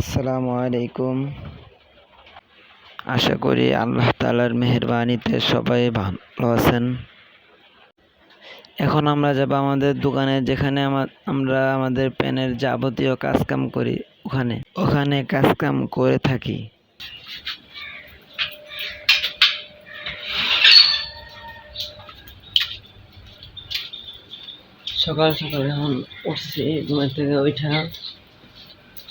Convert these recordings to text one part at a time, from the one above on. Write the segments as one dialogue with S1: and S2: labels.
S1: আসসালামু আলাইকুম। আশা করি আল্লাহ তালার মেহরবানিতে সবাই ভালো আছেন। এখন আমরা যাব আমাদের দোকানে যেখানে আমরা আমাদের পেনের যাবতীয় কাজকাম করি ওখানে। ওখানে কাজকাম করে থাকি। সকাল সকাল এখন উঠছি থেকে ওইটা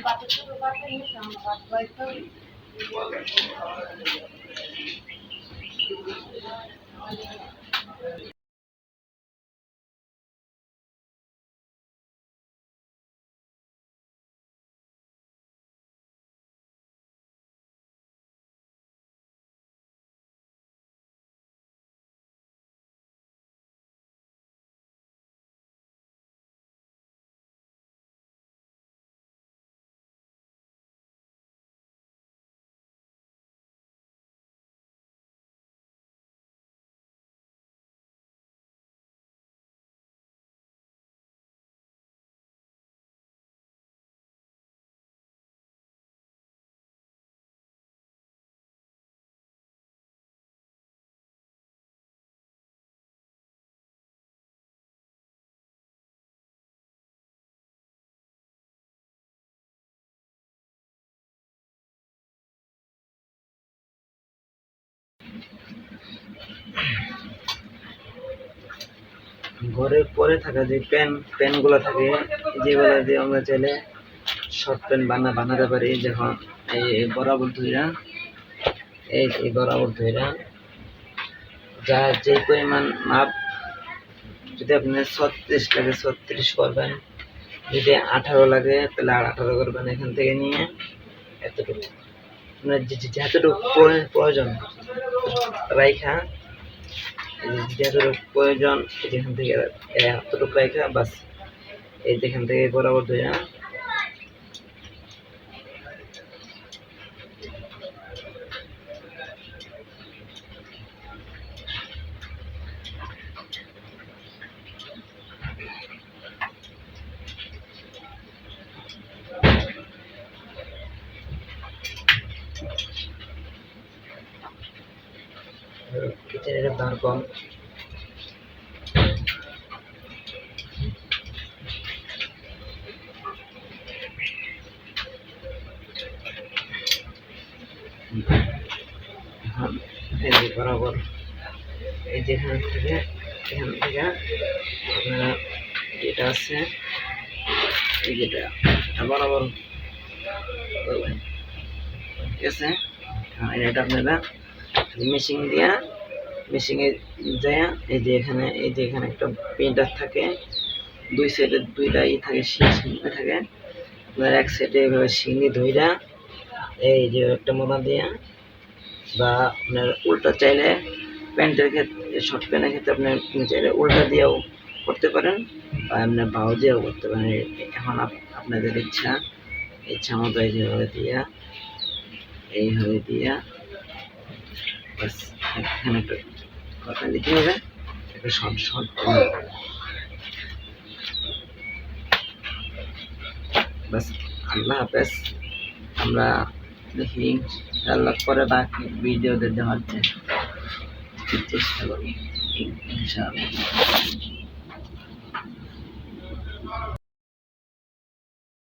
S1: আমাদের দোকানে ঘরে পরে থাকা যে প্যান প্যানগুলো থাকে যেগুলো দিয়ে আমরা চাইলে শর্ট প্যান্ট বানা বানাতে পারি যখন এই বরাবর ধইরা, এই এই বরাবর ধইরা, যা যে পরিমাণ মাপ, যদি আপনার ছত্রিশ লাগে ছত্রিশ করবেন, যদি আঠারো লাগে, তাহলে আর আঠারো করবেন এখান থেকে নিয়ে, এতটুকু। আপনার যতটুকু প্রয়োজন রাইখা যতটুকু প্রয়োজন যেখান থেকে এতটুকু রাইখা, বাস এই যেখান থেকে বরাবর ধরে কিচেনের দাম কম। এই বরাবর এই যেখান থেকে, এখান থেকে আপনারা যেটা আছে, এই যেটা বরাবর ঠিক আছে? এটা আপনারা মেশিন দিয়া মেশিনে যায় এই যে এখানে, এই যে এখানে একটা প্রিন্টার থাকে, দুই সাইডে দুইটা ই থাকে, শিং থাকে। আপনার এক সাইডে এভাবে শিঙি ধইরা, এই যে একটা মোদা দিয়া, বা আপনার উল্টা চাইলে প্যান্টের ক্ষেত্রে শর্ট প্যান্টের ক্ষেত্রে আপনার চাইলে উল্টা দিয়েও করতে পারেন, বা আপনার বাউ দিয়েও করতে পারেন। এখন আপনাদের ইচ্ছা ইচ্ছা মতো এইভাবে দিয়া এইভাবে দিয়া বাস কথা লিখে হবে এটা সব বাস আল্লাহ হাফেজ আমরা দেখি আল্লাহ পরে বাকি ভিডিওতে দেওয়ার চেষ্টা করি ইনশাআল্লাহ